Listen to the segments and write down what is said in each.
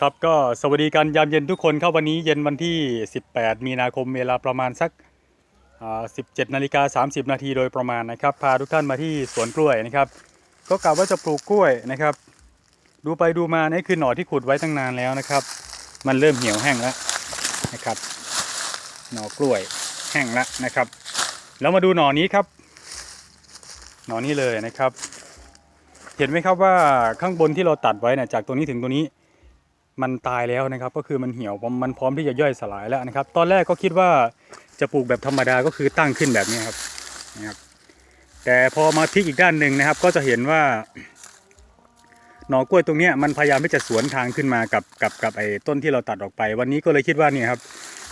ครับก็สวัสดีกันยามเย็นทุกคนครับวันนี้เย็นวันที่ 18 มีนาคมเวลาประมาณสัก 17นาฬิกา30 นาทีโดยประมาณนะครับ พาทุกท่านมาที่สวนกล้วยนะครับ ก็กะว่าจะปลูกกล้วยนะครับ ดูไปดูมานี่คือหน่อที่ขุดไว้ตั้งนานแล้วนะครับ มันเริ่มเหี่ยวแห้งแล้วนะครับ หน่อกล้วยแห้งแล้วนะครับ แล้วมาดูหน่อนี้ครับ หน่อนี้เลยนะครับ เห็นไหมครับว่าข้างบนที่เราตัดไว้นะจากตัวนี้ถึงตัวนี้ มันตายแล้วนะครับ ก็คือมันเหี่ยวมันพร้อมที่จะย่อยสลายแล้วนะครับ ตอนแรกก็คิดว่าจะปลูกแบบธรรมดาก็คือตั้งขึ้นแบบนี้ครับนะครับ แต่พอมาพลิกอีกด้านหนึ่งนะครับ ก็จะเห็นว่าหน่อกล้วยตรงนี้มันพยายามที่จะสวนทางขึ้นมากับกับกับไอ้ต้นที่เราตัดออกไป วันนี้ก็เลยคิดว่าเนี่ยครับ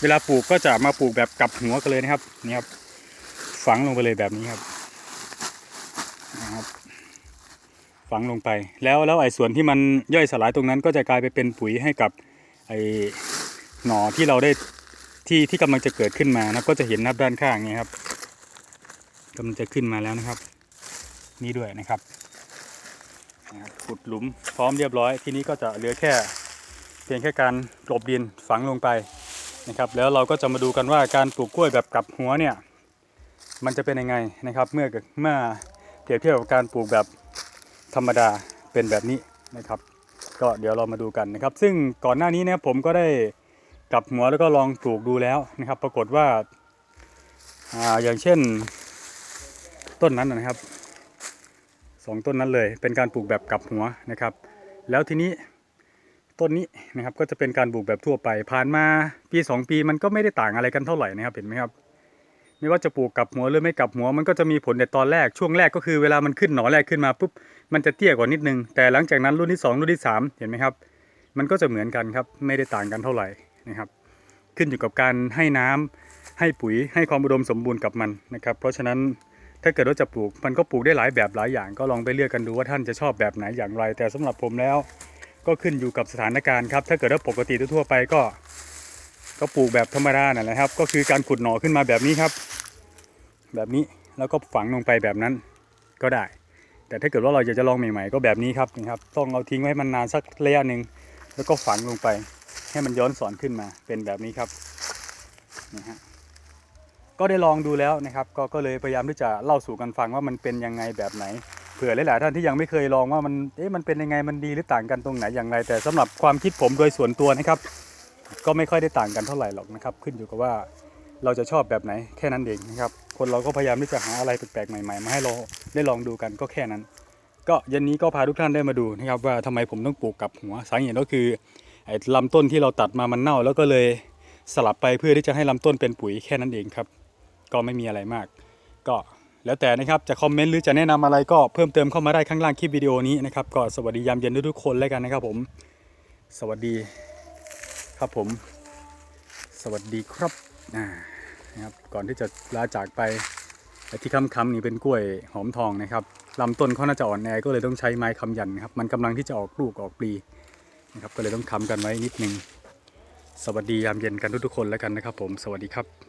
เวลาปลูกก็จะมาปลูกแบบกลับหัวกันเลยนะครับนี่ครับฝังลงไปเลยแบบนี้ครับ ฝังลงไป แล้วแล้วไอ้ส่วนที่มันย่อยสลายตรงนั้นก็จะกลายไปเป็นปุ๋ยให้กับไอ้หน่อที่เราได้ที่ที่กำลังจะเกิดขึ้นมานะครับก็จะเห็นนับด้านข้างนี้ครับกำลังจะขึ้นมาแล้วนะครับ นี่ด้วยนะครับนะครับขุดหลุมพร้อมเรียบร้อยทีนี้ก็จะเหลือแค่ เพียงแค่การกลบดินฝังลงไปนะครับ แล้วเราก็จะมาดูกันว่าการปลูกกล้วยแบบกลับหัวเนี่ยมันจะเป็นยังไงนะครับ เมื่อเมื่อเปรียบเทียบกับการปลูกแบบ ธรรมดาเป็นแบบนี้นะครับ ก็เดี๋ยวเรามาดูกันนะครับ ซึ่งก่อนหน้านี้นี่ยผมก็ได้กลับหัวแล้วก็ลองปลูกดูแล้วนะครับ ปรากฏว่าอ่าอย่างเช่นต้นนั้นนะครับสองต้นนั้นเลย เป็นการปลูกแบบกลับหัวนะครับ แล้วทีนี้ต้นนี้นะครับก็จะเป็นการปลูกแบบทั่วไป ผ่านมาปีสองปีมันก็ไม่ได้ต่างอะไรกันเท่าไหร่นะครับเห็นไหมครับ ไม่ว่าจะปลูกกลับหัวหรือไม่กลับหัวมันก็จะมีผลในตอนแรกช่วงแรกก็คือเวลามันขึ้นหน่อแรกขึ้นมาปุ๊บมันจะเตี้ยกว่านิดนึง แต่หลังจากนั้นรุ่นที่ 2 รุ่นที่ 3 เห็นไหมครับ มันก็จะเหมือนกันครับไม่ได้ต่างกันเท่าไหร่นะครับ ขึ้นอยู่กับการให้น้ำให้ปุ๋ยให้ความอุดมสมบูรณ์กับมันนะครับ เพราะฉะนั้นถ้าเกิดว่าจะปลูกมันก็ปลูกได้หลายแบบหลายอย่าง ก็ลองไปเลือกกันดูว่าท่านจะชอบแบบไหนอย่างไร แต่สำหรับผมแล้ว ก็ขึ้นอยู่กับสถานการณ์ครับถ้าเกิดว่าปกติทั่วไปก็ ก็ปลูกแบบธรรมดานั่นะครับ ก็คือการขุดหน่อขึ้นมาแบบนี้ครับ แบบนี้แล้วก็ฝังลงไปแบบนั้นก็ได้ แต่ถ้าเกิดว่าเราอยากจะลองใหม่ๆ ก็แบบนี้ครับนะครับต้องเอาทิ้งไว้มันนานสักระยะหนึ่งแล้วก็ฝังลงไปให้มันย้อนสอนขึ้นมาเป็นแบบนี้ครับนี่ฮะก็ได้ลองดูแล้วนะครับ ก็ก็เลยพยายามที่จะเล่าสู่กันฟังว่ามันเป็นยังไงแบบไหนเผื่อหลายๆท่านที่ยังไม่เคยลองว่ามันเอ๊ะมันเป็นยังไงมันดีหรือต่างกันตรงไหนอย่างไร แต่สำหรับความคิดผมโดยส่วนตัวนะครับ ก็ไม่ค่อยได้ต่างกันเท่าไหร่หรอกนะครับ ขึ้นอยู่กับว่าเราจะชอบแบบไหนแค่นั้นเองนะครับ คนเราก็พยายามที่จะหาอะไรแปลกๆใหม่ๆมาให้เราได้ลองดูกันก็แค่นั้น ก็เย็นนี้ก็พาทุกท่านได้มาดูนะครับว่าทำไมผมต้องปลูกกับหัวสาเหตุก็คือไอ้ลำต้นที่เราตัดมามันเน่า แล้วก็เลยสลับไปเพื่อที่จะให้ลำต้นเป็นปุ๋ยแค่นั้นเองครับ ก็ไม่มีอะไรมาก ก็แล้วแต่นะครับจะคอมเมนต์หรือจะแนะนำอะไรก็เพิ่มเติมเข้ามาได้ข้างล่างคลิปวิดีโอนี้นะครับก็สวัสดียามเย็นทุกๆคนแล้วกันนะครับผม สวัสดี ครับผม สวัสดีครับนะครับ ก่อนที่จะลาจากไปไอที่ค้ำๆนี่เป็นกล้วยหอมทองนะครับลำต้นเขาน่าจะอ่อนแอก็เลยต้องใช้ไม้ค้ำยันนะครับ มันกำลังที่จะออกลูกออกปลีนะครับ ก็เลยต้องค้ำกันไว้นิดนึง สวัสดียามเย็นกันทุกๆคนแล้วกันนะครับ ผม สวัสดีครับ